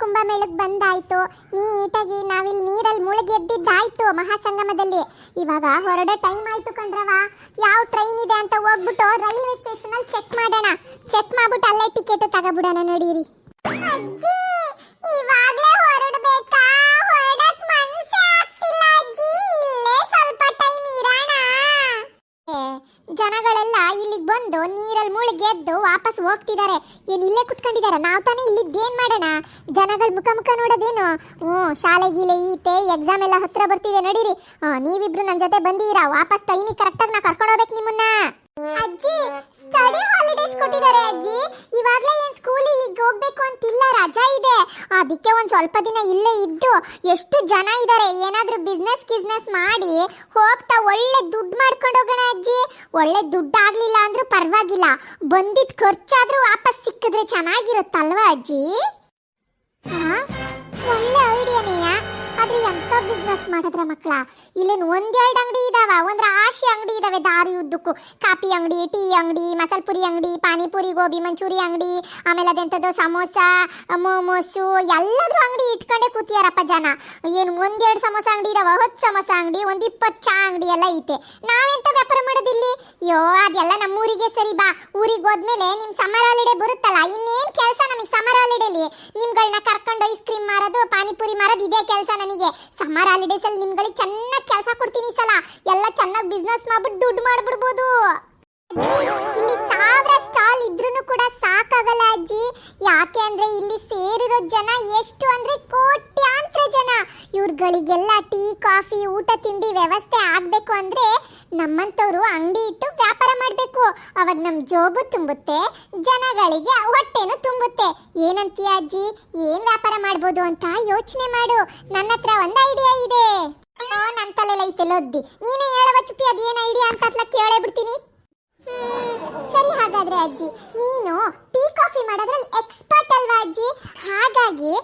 ಕುಂಭಮೇಳಕ್ಕೆ ಬಂದಾಯ್ತು. ನೀಟಾಗಿ ನಾವಿಲ್ಲಿ ನೀರಲ್ಲಿ ಮುಳುಗಿ ಎದ್ದಿದ್ದಾಯ್ತು ಮಹಾಸಂಗಮದಲ್ಲಿ. ಇವಾಗ ಹೊರಡೋ ಟೈಮ್ ಆಯ್ತು ಕಣ್ರವ ಯಾವ ಟ್ರೈನ್ ಇದೆ ಅಂತ ಹೋಗ್ಬಿಟ್ಟು ರೈಲ್ವೆ ಸ್ಟೇಷನ್ ಅಲ್ಲಿ ಚೆಕ್ ಮಾಡೋಣ. ಚೆಕ್ ಮಾಡ್ಬಿಟ್ಟು ಅಲ್ಲೇ ಟಿಕೆಟ್ ತಗೋಬಿಡೋಣ, ನಡೀರಿ ಅಜ್ಜಿ ಇವಾಗ್ಲೇ ಹೊರಡಬೇಕಾ ಹೊರಡಕ್ ಮನ್ಸೇ ಆಗ್ತಿಲ್ಲ ಅಜ್ಜಿ ಇಲ್ಲೇ ಸ್ವಲ್ಪ ಟೈಮ್ ಇರೋಣ ಜನಗಳೆಲ್ಲ ಇಲ್ಲಿಗೆ ಬಂದು ನೀರಲ್ಲಿ ಮುಳುಗಿ ಎದ್ದು ವಾಪಸ್ ಹೋಗ್ತಿದ್ದಾರೆ ಏನ್ ಇಲ್ಲೇ ಕುತ್ಕೊಂಡಿದ್ದಾರೆ ನಾವು ತಾನೇ ಇಲ್ಲಿದ್ದೇನ್ ಮಾಡೋಣ ಜನಗಳ ಮುಖ ಮುಖ ನೋಡೋದೇನು? ಹ್ಞೂ ಶಾಲೆ ಗೀಲೆ ಈತೆ ಎಕ್ಸಾಮ್ ಎಲ್ಲ ಹತ್ರ ಬರ್ತಿದೆ, ನಡೀರಿ. ನೀವಿಬ್ರು ನನ್ನ ಜೊತೆ ಬಂದಿರಾ? ವಾಪಸ್ ಟೈಮಿಗೆ ಕರೆಕ್ಟಾಗಿ ನಾ ಕರ್ಕೊಂಡು ಹೋಗ್ಬೇಕು ನಿಮ್ಮನ್ನ. ಅಜ್ಜಿ ಸ್ಟಡಿ ಹಾಲಿಡೇಸ್ ಕೊಟ್ಟಿದ್ದಾರೆ ಅಜ್ಜಿ. ಇವಾಗಲೇ ಏನು ಸ್ಕೂಲಿಗೆ ಹೋಗ್ಬೇಕು ಅಂತಿಲ್ಲ, ರಜಾ ಇದೆ. ಅದಕ್ಕೆ ಒಂದು ಸ್ವಲ್ಪ ದಿನ ಇಲ್ಲೇ ಇದ್ದು ಎಷ್ಟು ಜನ ಇದ್ದಾರೆ ಏನಾದ್ರೂ ಬಿಸ್ನೆಸ್ ಗಿಸ್ನೆಸ್ ಮಾಡಿ ಹೋಗ್ತಾ ಒಳ್ಳೆ ದುಡ್ಡು ಮಾಡ್ಕೊಂಡು ಹೋಗೋಣ ಅಜ್ಜಿ. ಒಳ್ಳೆ ದುಡ್ಡು ಆಗಲಿಲ್ಲ ಅಂದರೂ ಪರವಾಗಿಲ್ಲ. ಬಂದಿದ್ದ ಖರ್ಚಾದರೂ ವಾಪಸ್ ಸಿಕ್ಕಿದ್ರೆ ಚೆನ್ನಾಗಿರುತ್ತಲ್ವ ಅಜ್ಜಿ? ಒಳ್ಳೆ ಐಡಿಯಾನೆಯ ಆದ್ರೆ ಎಂತ ಬಿಸ್ನೆಸ್ ಮಾಡಿದ್ರೆ ಮಕ್ಕಳ? ಇಲ್ಲೇನು ಒಂದೆರಡು ಅಂಗಡಿ ಇದಾವ, ಒಂದ್ ಆಶಿ ಅಂಗಡಿ ಇದಾವೆ ದಾರಿ ಉದ್ದಕ್ಕೂ. ಕಾಫಿ ಅಂಗಡಿ, ಟೀ ಅಂಗಡಿ ಮಸಾಲ ಪುರಿ ಅಂಗಡಿ, ಪಾನಿಪುರಿ, ಗೋಬಿ ಮಂಚೂರಿ ಅಂಗಡಿ, ಆಮೇಲೆ ಅದೆಂಥದ್ದು ಸಮೋಸ ಮೋಮೋಸು ಎಲ್ಲಾದ್ರೂ ಅಂಗಡಿ ಇಟ್ಕೊಂಡೇ ಕೂತಿಯಾರಪ್ಪ ಜನ. ಏನು ಒಂದೆರಡು ಸಮೋಸ ಅಂಗಡಿ ಇದಾವ, ಹತ್ತು ಸಮೋಸ ಅಂಗಡಿ, ಒಂದ್ ಇಪ್ಪತ್ತು ಚಾ ಅಂಗಡಿ ಎಲ್ಲ ಐತೆ. ನಾವೆಂತ ವ್ಯಾಪಾರ ಮಾಡೋದಿಲ್ಲಿ? ಅಯ್ಯೋ, ಅದೆಲ್ಲ ನಮ್ಮ ಊರಿಗೆ ಸರಿ ಬಾ. ಊರಿಗೆ ಹೋದ್ಮೇಲೆ ನಿಮ್ ಸಮ್ಮರ್ ಹಾಲಿಡೇ ಬರುತ್ತಲ್ಲ, ಇನ್ನೇನ್ ಕೆಲಸ ನಮಗೆ ಸಮ್ಮರ್ ಹಾಲಿಡೇಲಿ ನಿಮ್ಗಳನ್ನ ಕರ್ಕೊಂಡು ಐಸ್ ಕ್ರೀಮ್ ಮಾರೋದು, ಪಾನಿಪುರಿ ಮಾರೋದು, ಇದೇ ಕೆಲಸ ನನಗೆ. ಸಮ್ಮರ್ ಹಾಲಿಡೇಸ್ ಅಲ್ಲಿ ನಿಮ್ಗಳಿಗೆ ಚೆನ್ನಾಗಿ ಕೆಲಸ ಕೊಡ್ತೀನಿ ಸಲ. ಎಲ್ಲ ಚೆನ್ನಾಗಿ ಬಿಸ್ನೆಸ್ ಮಾಡ್ಬಿಟ್ಟು ದುಡ್ಡು ಮಾಡ್ಬಿಡ್ಬೋದು. ಇಲ್ಲಿ ಸಾವಿರ ಸ್ಟಾಲ್ ಇದ್ರೂ ಕೂಡ ಸಾಕಾಗಲ್ಲ ಅಜ್ಜಿ. ಯಾಕೆ ಅಂದ್ರೆ ಇಲ್ಲಿ ಸೇರಿರೋ ಜನ ಎಷ್ಟು ಅಂದ್ರೆ ಕೋಟ್ಯಾಂತರ ಜನ. ಇವ್ರುಗಳಿಗೆಲ್ಲ ಟೀ, ಕಾಫಿ, ಊಟ, ತಿಂಡಿ ವ್ಯವಸ್ಥೆ ಆಗ್ಬೇಕು ಅಂದ್ರೆ ನಮ್ಮಂತವ್ರು ಅಂಗಡಿ ಇಟ್ಟು ವ್ಯಾಪಾರ ಮಾಡಬೇಕು. ಅವಾಗ ನಮ್ಮ ಜೋಬು ತುಂಬುತ್ತೆ, ಜನಗಳಿಗೆ ಹೊಟ್ಟೆನು ತುಂಬುತ್ತೆ. ಏನಂತೀಯ ಅಜ್ಜಿ, ಏನು ವ್ಯಾಪಾರ ಮಾಡ್ಬೋದು ಅಂತ ಯೋಚನೆ ಮಾಡು. ನನ್ನ ಹತ್ರ ಒಂದು ಐಡಿಯಾ ಇದೆ. ನನ್ನ ನನ್ ತಲೆಲ್ಲ ಐತೆ ಲೊದ್ದಿ. ನೀನೇ ಹೇಳುವ ಚುಪ್ಪಿ, ಅದೇನು ಐಡಿಯಾ ಅಂತ ಕೇಳೇ ಬಿಡ್ತೀನಿ. ಅಜ್ಜಿ. ನೀನು ಟೀ ಕಾಫಿ ಮಾಡೋದ್ರಲ್ಲಿ ಎಕ್ಸ್ಪರ್ಟ್ ಅಲ್ವಾ ಅಜ್ಜಿ? ಹಾಗಾಗಿ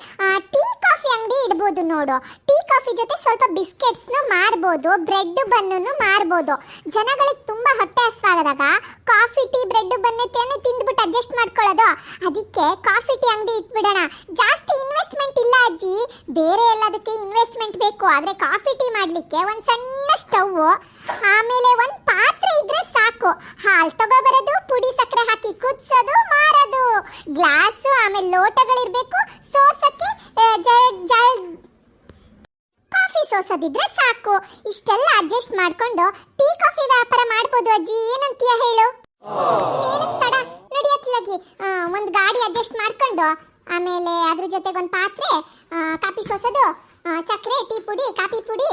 ಟೀ ಕಾಫಿ ಅಂಗಡಿ ಇಡ್ಬೋದು ನೋಡು. ಟೀ ಕಾಫಿ ಜೊತೆ ಸ್ವಲ್ಪ ಬಿಸ್ಕೆಟ್ಸ್ನು ಮಾಡ್ಬೋದು ಬ್ರೆಡ್ ಬನ್ನು ಮಾರ್ಬೋದು. ಜನಗಳಿಗೆ ತುಂಬಾ ಹೊಟ್ಟೆ ಹಸ್ವಾಗದಾಗ ಕಾಫಿ, ಟೀ, ಬ್ರೆಡ್ ತಾನೇ ತಿಂದ್ಬಿಟ್ಟು ಅಡ್ಜಸ್ಟ್ ಮಾಡ್ಕೊಳ್ಳೋದು. ಅದಕ್ಕೆ ಕಾಫಿ, ಟೀ ಅಂಗಡಿ ಇಟ್ಬಿಡೋಣ. ಜಾಸ್ತಿ ಇನ್ವೆಸ್ಟ್ಮೆಂಟ್ ಇಲ್ಲ ಅಜ್ಜಿ. ಬೇರೆ ಎಲ್ಲದಕ್ಕೆ ಇನ್ವೆಸ್ಟ್ಮೆಂಟ್ ಬೇಕು. ಆದರೆ ಕಾಫಿ, ಟೀ ಮಾಡ್ಲಿಕ್ಕೆ ಒಂದು ಸಣ್ಣ ಸ್ಟವ್ ಆಮೇಲೆ ಒಂದು ಪಾತ್ರೆ ಇದ್ರೆ ಸಾಕು. ಹಾಲು ತಗೋಬರೋದು ಪುಡಿ ಸಕ್ಕರೆ ಹಾಕಿ ಕುದಿಸೋದು ಮಾರೋದು ಗ್ಲಾಸು ಆಮೇಲೆ ಲೋಟಗಳಿರ್ಬೇಕು ಸೋಸಕ್ಕೆ ಆ, ಜ- ಜ- ಕಾಫಿ ಸೋಸೋದಿದ್ರೆ ಸಾಕು ಇಷ್ಟೆಲ್ಲ ಅಡ್ಜಸ್ಟ್ ಮಾಡ್ಕೊಂಡು ಟೀ ಕಾಫಿ ವ್ಯಾಪಾರ ಮಾಡ್ಬೋದು ಅಜ್ಜಿ. ಏನಂತೀಯ ಹೇಳು? ಇನ್ನೇನಕ್ ತಡ. ನಡಿಯತ್ಲಾಗಿ ಒಂದು ಗಾಡಿ ಅಡ್ಜಸ್ಟ್ ಮಾಡ್ಕೊಂಡು ಆಮೇಲೆ ಅದ್ರ ಜೊತೆಗೆ ಒಂದು ಪಾತ್ರೆ ಕಾಫಿ ಸೋಸೋದು ಸಕ್ಕರೆ ಟೀ ಪುಡಿ ಕಾಫಿ ಪುಡಿ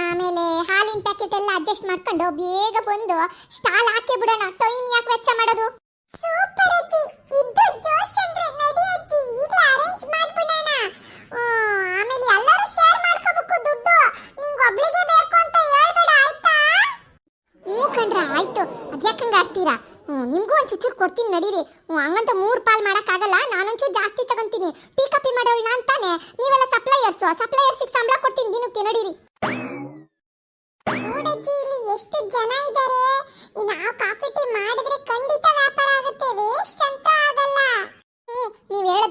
ಆಮೇಲೆ ಹಾಲಿನ ಪ್ಯಾಕೆಟ್ ಎಲ್ಲ ಅಡ್ಜಸ್ಟ್ ಮಾಡ್ಕೊಂಡು ಬೇಗ ಬಂದು ಸ್ಟಾಲ್ ಹಾಕಿ ಬಿಡೋಣ. ಟೈಮ್ ಯಾಕೆ ವೆಚ್ಚ ಮಾಡೋದು? ಕೊಡ್ತೀನಿ ನಡೀರಿ. ಹಂಗಂತ ಮೂರು ಪಾಲ್ ಮಾಡೋಕ್ಕಾಗಲ್ಲ, ನಾನೊಂಚೂರು ಜಾಸ್ತಿ ತಗೊಂತೀನಿ. ಟೀ ಕಾಪಿ ಮಾಡೋಣ ನಾನು ತಾನೆ ನೀವೆಲ್ಲ ಸಪ್ಲೈಯರ್ಸ್ ಸಪ್ಲೈಯರ್ಸಿಗೆ ಸಂಬಳ ಕೊಡ್ತೀನಿ ದಿನಕ್ಕೆ ನಡೀರಿ. ನೋಡಜ್ಜಿ ಇಲ್ಲಿ ಎಷ್ಟು ಜನ ಇದ್ದಾರೆ ನಾವು ಕಾಫಿ ಟೀ ಮಾಡಿದ್ರೆ ಖಂಡಿತ ವ್ಯಾಪಾರ ಆಗುತ್ತೆ. ವೇಸ್ಟ್ ಅಂತ ಆಗಲ್ಲ.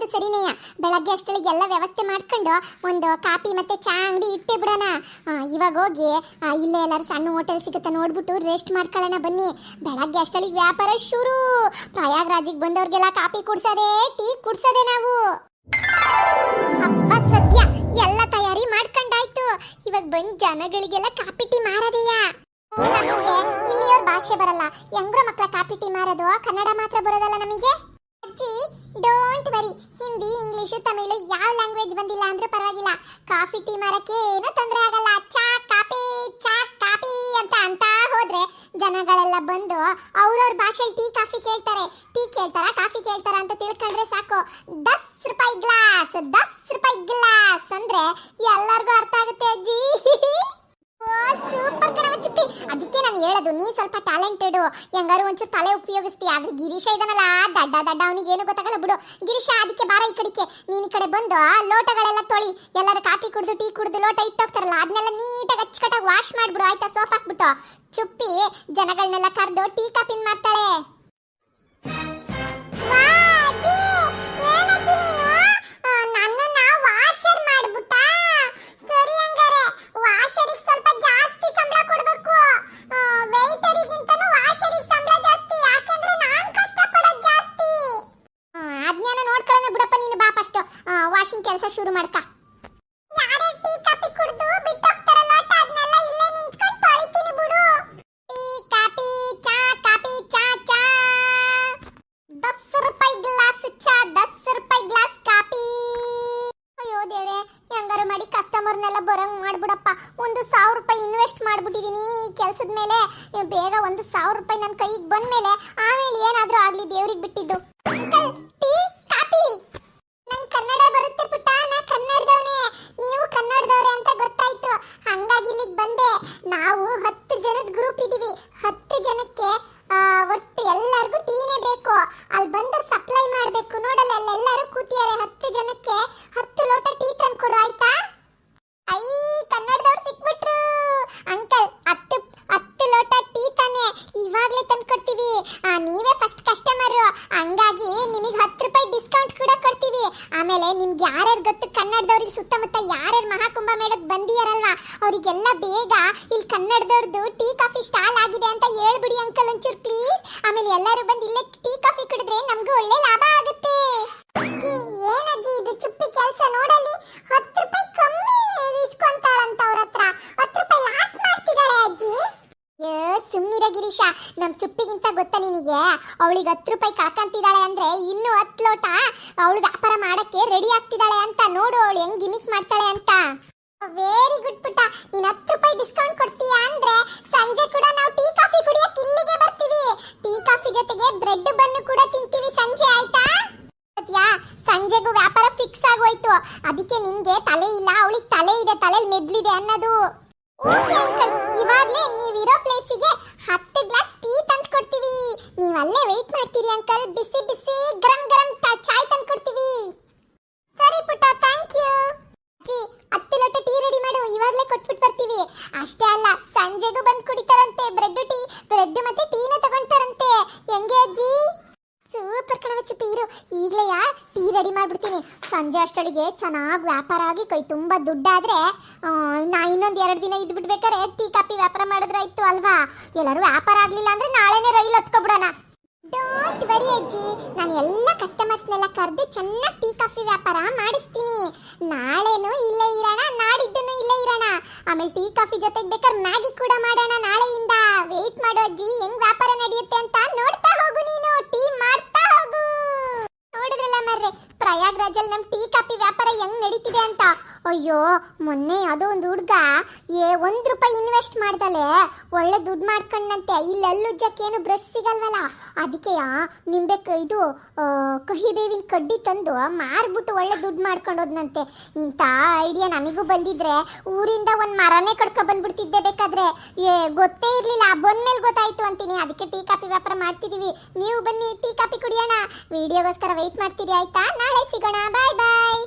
ಹೇಳೋದು ಸರಿನೇಯ ಬೆಳಗ್ಗೆ ಅಷ್ಟರಲ್ಲಿ ಎಲ್ಲ ವ್ಯವಸ್ಥೆ ಮಾಡ್ಕೊಂಡು ಒಂದು ಕಾಫಿ ಮತ್ತೆ ಚಾ ಅಂಗಡಿ ಇಟ್ಟೇ ಬಿಡೋಣ. ಇವಾಗ ಹೋಗಿ ಇಲ್ಲೇ ಎಲ್ಲರೂ ಸಣ್ಣ ಹೋಟೆಲ್ ಸಿಗುತ್ತೆ ನೋಡ್ಬಿಟ್ಟು ರೆಸ್ಟ್ ಮಾಡ್ಕೊಳ್ಳೋಣ ಬನ್ನಿ. ಬೆಳಗ್ಗೆ ಅಷ್ಟರಲ್ಲಿ ವ್ಯಾಪಾರ ಶುರು. ಪ್ರಯಾಗ್ರಾಜಿಗೆ ಬಂದವ್ರಿಗೆಲ್ಲ ಕಾಫಿ ಕುಡ್ಸೋದೇ, ಟೀ ಕುಡ್ಸೋದೇ ನಾವು. ಹಬ್ಬ ಸದ್ಯ ಎಲ್ಲ ತಯಾರಿ ಮಾಡ್ಕೊಂಡಾಯ್ತು. ಇವಾಗ ಬಂದು ಜನಗಳಿಗೆಲ್ಲ ಕಾಪಿ ಟೀ ಮಾರದೆಯಾ ನಮಗೆ ಇಲ್ಲಿಯವ್ರ ಭಾಷೆ ಬರಲ್ಲ. ಹೆಂಗ್ರ ಮಕ್ಕಳ ಕಾಪಿ ಟೀ ಮಾರೋದು? ಕನ್ನಡ ಮಾತ್ರ ಬರೋದಲ್ಲ ನಮಗೆ? ಅಜ್ಜಿ don't worry Hindi English Tamil ಯಾವ ಲ್ಯಾಂಗ್ವೇಜ್ ಬಂದಿಲ್ಲ ಅಂದ್ರೆ ಪರವಾಗಿಲ್ಲ. ಕಾಫಿ ಟೀ ಮಾರಕ್ಕೆ ಏನು ತೊಂದರೆ ಆಗಲ್ಲ. ಚಾ, ಕಾಫಿ ಚಾ, ಕಾಫಿ ಅಂತ ಅಂತ ಹೋದ್ರೆ ಜನಗಳೆಲ್ಲ ಬಂದು ಅವ್ರವ್ರ ಭಾಷೆಯಲ್ಲಿ ಟೀ, ಕಾಫಿ ಕೇಳ್ತಾರೆ. ಟೀ ಕೇಳ್ತಾರ, ಕಾಫಿ ಕೇಳ್ತಾರ ಅಂತ ತಿಳ್ಕೊಂಡ್ರೆ ಸಾಕು. ದಸ್ ರೂಪಾಯಿ ಗ್ಲಾಸ್, ದಸ್ ರೂಪಾಯಿ ಗ್ಲಾಸ್ ಅಂದ್ರೆ ಎಲ್ಲರಿಗೂ ಅರ್ಥ ಆಗುತ್ತೆ ಅಜ್ಜಿ. ಸೂಪರ್ ಕಣವ ಚಿಪ್ಪಿ. ಅದಕ್ಕೆ ನಾನು ಹೇಳೋದು, ನೀ ಸ್ವಲ್ಪ ಟ್ಯಾಲೆಂಟೆಡ್ ಹೆಂಗಾರು ಒಂಚೂರು ತಲೆ ಉಪಯೋಗಿಸ್ತೀಯ. ಆದ್ರೆ ಗಿರೀಶ ಇದನ್ನಲ್ಲ ದಡ್ಡ ದಡ್ಡ, ಅವನಿಗೆ ಏನು ಗೊತ್ತಾಗಲ್ಲ ಬಿಡು. ಗಿರೀಶ, ಅದಕ್ಕೆ ಬಾರ ಈ ಕಡೆಗೆ ನೀನು ಈ ಕಡೆ ಬಂದು ಲೋಟಗಳೆಲ್ಲ ತೊಳಿ. ಎಲ್ಲರೂ ಕಾಫಿ ಕುಡಿದು, ಟೀ ಕುಡಿದು, ಲೋಟ ಇಟ್ಟೋಗ್ತಾರಲ್ಲ ಅದನ್ನೆಲ್ಲ ನೀಟಾಗಿ ಅಚ್ಚುಕಟ್ಟಾಗಿ ವಾಶ್ ಮಾಡ್ಬಿಡು, ಆಯ್ತಾ? ಸೋಪ್ ಹಾಕ್ಬಿಟ್ಟು. ಚುಪ್ಪಿ ಜನಗಳನ್ನೆಲ್ಲ ಕರೆದು ಟೀ ಕಾಪಿನ್ ಮಾಡ್ತಾಳೆ. ನನ್ನನ್ನ ವಾಷರ್ ಏನಜ್ಜಿ ಶುರು ಮಾಡ್ಕ. ಯಾರೇ ಟೀ, ಕಾಫಿ ಕುಡಿದು ಬಿಟ್ಟೋಗ್ತಾರ ಲೋಟ ಅದನ್ನೆಲ್ಲ ಇಲ್ಲೇ ನಿಂತ್ಕೊಂಡು ತೊಳಿತೀನಿ ಬಿಡು. ಟೀ, ಕಾಫಿ, ಚಾ ಕಾಫಿ, ಚಾ ಚಾ. ದಸ್ ರೂಪಾಯಿ ಗ್ಲಾಸ್ ಚಾ ದಸ್ ರೂಪಾಯಿ ಗ್ಲಾಸ್ ಕಾಫಿ. ಅಯ್ಯೋ ದೇವ್ರೆ, ಹೆಂಗಾರು ಮಾಡಿ ಕಸ್ಟಮರ್ನೆಲ್ಲ ಬರಂಗ್ ಮಾಡ್ಬಿಡಪ್ಪ. ಒಂದು ಸಾವಿರ ರೂಪಾಯಿ ಇನ್ವೆಸ್ಟ್ ಮಾಡ್ಬಿಟ್ಟಿದೀನಿ ಕೆಲಸದ ಮೇಲೆ. ಬೇಗ ಒಂದು ಸಾವಿರ ರೂಪಾಯಿ ನನ್ನ ಕೈಗೆ ಬಂದ್ಮೇಲೆ ಆಮೇಲೆ ಏನಾದ್ರೂ ಆಗ್ಲಿ ದೇವ್ರಿಗೆ ಬಿಟ್ಟಿದ್ದು ಟೀ ಕಾಫಿ ನಂಗ್ ಕನ್ನಡ ಬರುತ್ತೆ ಪುಟ್ಟ ನಾ ಕನ್ನಡದವನೇ ನೀವು ಕನ್ನಡದವ್ರೆ ಅಂತ ಗೊತ್ತಾಯ್ತು ಹಂಗಾಗಿ ಇಲ್ಲಿಗೆ ಬಂದೆ ನಾವು ಹತ್ತು ಜನದ ಗ್ರೂಪ್ ಇದೀವಿ ಹತ್ತು ಜನಕ್ಕೆ ಆ, ಒಟ್ಟು ಎಲ್ಲರಿಗೂ ಟೀನೇ ಬೇಕು ಅಲ್ಲಿ ಬಂದು ಸಪ್ಲೈ ಮಾಡಬೇಕು ನೋಡಲ್ಲ ಅಲ್ಲೆಲ್ಲರೂ ಕೂತಿದ್ದಾರೆ ಹತ್ತು ಜನಕ್ಕೆ ಹತ್ತು ಲೋಟ ಟೀ ತಂದು ಕೊಡು ಆಯ್ತಾ ಐ ಕನ್ನಡದವ್ರು ಸಿಕ್ಬಿಟ್ರು ಅಂಕಲ್ ಹತ್ತು ಹತ್ತು ಲೋಟ ಟೀ ತಾನೆ ಇವಾಗ್ಲೇ ತಂದು ಕೊಡ್ತೀವಿ ಆ, ನೀವೇ ಫಸ್ಟ್ ಕಸ್ಟಮರ್ ಹಂಗಾಗಿ ನಿಮಗೆ ಹತ್ತು ರೂಪಾಯಿ ಡಿಸ್ಕೌಂಟ್ ಕೂಡ ಕೊಡ್ತೀವಿ ಆಮೇಲೆ ನಿಮ್ಗೆ ಯಾರ್ಯಾರು ಗೊತ್ತು ಕನ್ನಡದವ್ರಿಗೆ ಸುತ್ತಮುತ್ತ ಯಾರ್ಯಾರು ಮಹಾಕುಂಭ ಮೇಳಕ್ಕೆ ಬಂದಿಯಾರಲ್ವಾ ಅವರಿಗೆಲ್ಲ ಬೇಗ ಇಲ್ಲಿ ಕನ್ನಡದವ್ರದ್ದು ಟೀ ಕಾಫಿ ಸ್ಟಾಲ್ ಆಗಿದೆ ಅಂತ ಹೇಳ್ಬಿಡಿ ಅಂಕಲ್ ಒಂಚೂರು ಪ್ಲೀಸ್ ಆಮೇಲೆ ಎಲ್ಲರೂ ಬಂದು ಇಲ್ಲೇ ಟೀ, ಕಾಫಿ ಕುಡಿದ್ರೆ ನಮ್ಗೂ ಒಳ್ಳೆ ಲಾಭ ಆಗುತ್ತೆ. ಅಜ್ಜಿ ಏನಜ್ಜಿ ಇದು ಚುಪ್ಪಿ ಕೆಲಸ ನೋಡಲಿ ಹತ್ತು ರೂಪಾಯಿ ಕಮ್ಮಿ ಇಸ್ಕೊಂತಾಳಂತ ಅವ್ರ ಹತ್ರ. ಹತ್ತು ರೂಪಾಯಿ ಲಾಸ್ ಮಾಡ್ತಿದ್ದಾಳೆ ಅಜ್ಜಿ. ಏ ಸುಮ್ಮಿರ ಗಿರೀಶ. ನಮ್ ಚುಪ್ಪಿಗಿಂತ ಗೊತ್ತಾ ನಿನಗೆ? ಅವಳಿಗೆ ಹತ್ತು ರೂಪಾಯಿ ಕಾಕಂತಿದ್ದಾಳೆ ಅಂದ್ರೆ ಇನ್ನು ಹತ್ತು ಲೋಟ ಅವಳು ವ್ಯಾಪಾರ ಮಾಡಕ್ಕೆ ರೆಡಿ ಆಗ್ತಿದ್ದಾಳೆ ಅಂತ ನೋಡು ಅವಳು ಹೆಂಗ್ ಗಿಮಿಕ್ ಮಾಡ್ತಾಳೆ ಅಂತ. ವೆರಿ ಗುಡ್ ಪುಟ್ಟ. ನೀನು ಹತ್ತು ರೂಪಾಯಿ ಡಿಸ್ಕೌಂಟ್ ಕೊಡ್ತೀಯಾ ಅಂದ್ರೆ ಸಂಜೆ ಕೂಡ ನಾವು ಟೀ, ಕಾಫಿ ಕುಡಿಯಕ್ಕೆ ಇಲ್ಲಿಗೆ ಬರ್ತೀವಿ. ಟೀ, ಕಾಫಿ ಜೊತೆಗೆ ಬ್ರೆಡ್ ಬನ್ನು ಕೂಡ ತಿಂತೀವಿ ಸಂಜೆ, ಆಯ್ತಾ? ಸಂಜೆಗೂ ವ್ಯಾಪಾರ ಫಿಕ್ಸ್ ಆಗೋಯ್ತು. ಅದಕ್ಕೆ ನಿನ್ಗೆ ತಲೆ ಇಲ್ಲ, ಅವಳಿಗೆ ತಲೆ ಇದೆ ತಲೆಯಲ್ಲಿ ಮೆದ್ಲಿದೆ ಅನ್ನೋದು. ಓಕೆ ಅಂಕಲ್ ಇವಾಗ್ಲೇ ನೀವಿರೋ ಪ್ಲೇಸಿಗೆ ಹತ್ತು ಗ್ಲಾಸ್ ಟೀ ತಂದು ಕೊಡ್ತೀವಿ. ನೀವು ಅಲ್ಲೇ ವೆಯ್ಟ್ ಮಾಡ್ತೀರಿ ಅಂಕಲ್ ಬಿಸಿ ಬಿಸಿ, ಗರಂ ಗರಂ ಚಾಯ್ ತಂದು ಕೊಡ್ತೀವಿ ಸರಿ ಪುಟ್ಟ ಥ್ಯಾಂಕ್ ಯು ಅಜ್ಜಿ ಹತ್ತು ಲೋಟ ಟೀ ರೆಡಿ ಮಾಡು ಇವಾಗ್ಲೇ ಕೊಟ್ಬಿಟ್ಟು ಬರ್ತೀವಿ. ಅಷ್ಟೇ ಅಲ್ಲ, ಸಂಜೆಗೂ ಬಂದು ಕುಡಿತಾರಂತೆ ಬ್ರೆಡ್ ಟೀ ಬ್ರೆಡ್ ಮತ್ತೆ ಟೀನ ತಗೊಂತಾರಂತೆ ಹೆಂಗೆ ಅಜ್ಜಿ? ಸೂಪರ್ ಕಣವ ಚುಪ್ಪಿ, ಇರು. ಈಗಲೇ ಟೀ ರೆಡಿ ಮಾಡ್ಬಿಡ್ತೀನಿ. ಸಂಜೆ ಅಷ್ಟೊಳಗೆ ಚೆನ್ನಾಗಿ ವ್ಯಾಪಾರ ಆಗಿ ಕೈ ತುಂಬ ದುಡ್ಡಾದ್ರೆ ನಾ ಇನ್ನೊಂದು ಎರಡು ದಿನ ಇದ್ದು ಬಿಡ್ಬೇಕಾರೆ ಟೀ, ಕಾಫಿ ವ್ಯಾಪಾರ ಮಾಡಿದ್ರೆ ಆಯ್ತು ಅಲ್ವಾ? ಎಲ್ಲರೂ ವ್ಯಾಪಾರ ಆಗಲಿಲ್ಲ ಅಂದ್ರೆ ನಾಳೆನೇ ರೈಲ್ ಹತ್ಕೊಬಿಡೋಣ. ಡೋಂಟ್ ವರಿ ಅಜ್ಜಿ. ನಾನು ಎಲ್ಲ ಕಸ್ಟಮರ್ಸ್ನೆಲ್ಲ ಕರೆದು ಚೆನ್ನಾಗಿ ಟೀ, ಕಾಫಿ ವ್ಯಾಪಾರ ಮಾಡಿಸ್ತೀನಿ. ನಾಳೆನೂ ಇಲ್ಲೇ ಇರೋಣ ನಾಡಿದ್ದನು ಇಲ್ಲೇ ಇರೋಣ. ಆಮೇಲೆ ಟೀ, ಕಾಫಿ ಜೊತೆಗೆ ಬೇಕಾದ್ರೆ ಮ್ಯಾಗಿ ಕೂಡ ಮಾಡೋಣ ನಾಳೆಯಿಂದ. ವೇಟ್ ಮಾಡೋ ಅಜ್ಜಿ, ಹೆಂಗ್ ವ್ಯಾಪಾರ ನಡೆಯುತ್ತೆ ಅಂತ ನೋಡ್ತಾ ಹೋಗು ನೀನು. ಟೀ ಮಾಡ್ತಾ ಹೋಗು. ನೋಡಿದ್ರಲ್ಲ ಮರ್ರೆ ಪ್ರಯಾಗ್ರಾಜಲ್ಲಿ ನಮ್ಮ ಟೀ, ಕಾಫಿ ವ್ಯಾಪಾರ ಹೆಂಗ್ ನಡೀತಿದೆ ಅಂತ. ಅಯ್ಯೋ, ಮೊನ್ನೆ ಯಾವುದೋ ಒಂದು ಹುಡುಗ ಏ, ಒಂದು ರೂಪಾಯಿ ಇನ್ವೆಸ್ಟ್ ಮಾಡ್ದಲೆ ಒಳ್ಳೆ ದುಡ್ಡು ಮಾಡ್ಕೊಂಡಂತೆ. ಇಲ್ಲಿ ಏನು ಬ್ರಷ್ ಸಿಗಲ್ವಲ್ಲ? ಅದಕ್ಕೆ ನಿಂಬೆ ಇದು ಕಹಿ ಬೇವಿನ ಕಡ್ಡಿ ತಂದು ಮಾರ್ಬಿಟ್ಟು ಒಳ್ಳೆ ದುಡ್ಡು ಮಾಡ್ಕೊಂಡೋದ್ನಂತೆ. ಇಂಥ ಐಡಿಯಾ ನಮಗೂ ಬಂದಿದ್ರೆ ಊರಿಂದ ಒಂದು ಮರನೇ ಕಡ್ಕೊ ಬಂದ್ಬಿಡ್ತಿದ್ದೆ ಬೇಕಾದ್ರೆ. ಏ, ಗೊತ್ತೇ ಇರಲಿಲ್ಲ. ಬಂದ್ಮೇಲೆ ಗೊತ್ತಾಯ್ತು ಅಂತೀನಿ. ಅದಕ್ಕೆ ಟೀ ಕಾಫಿ ವ್ಯಾಪಾರ ಮಾಡ್ತಿದ್ದೀವಿ ನೀವು ಬನ್ನಿ, ಟೀ ಕಾಫಿ ಕುಡಿಯೋಣ. ವಿಡಿಯೋಗೋಸ್ಕರ ವೆಯ್ಟ್ ಮಾಡ್ತೀರಿ, ಆಯ್ತಾ? ನಾಳೆ ಸಿಗೋಣ. ಬಾಯ್ ಬಾಯ್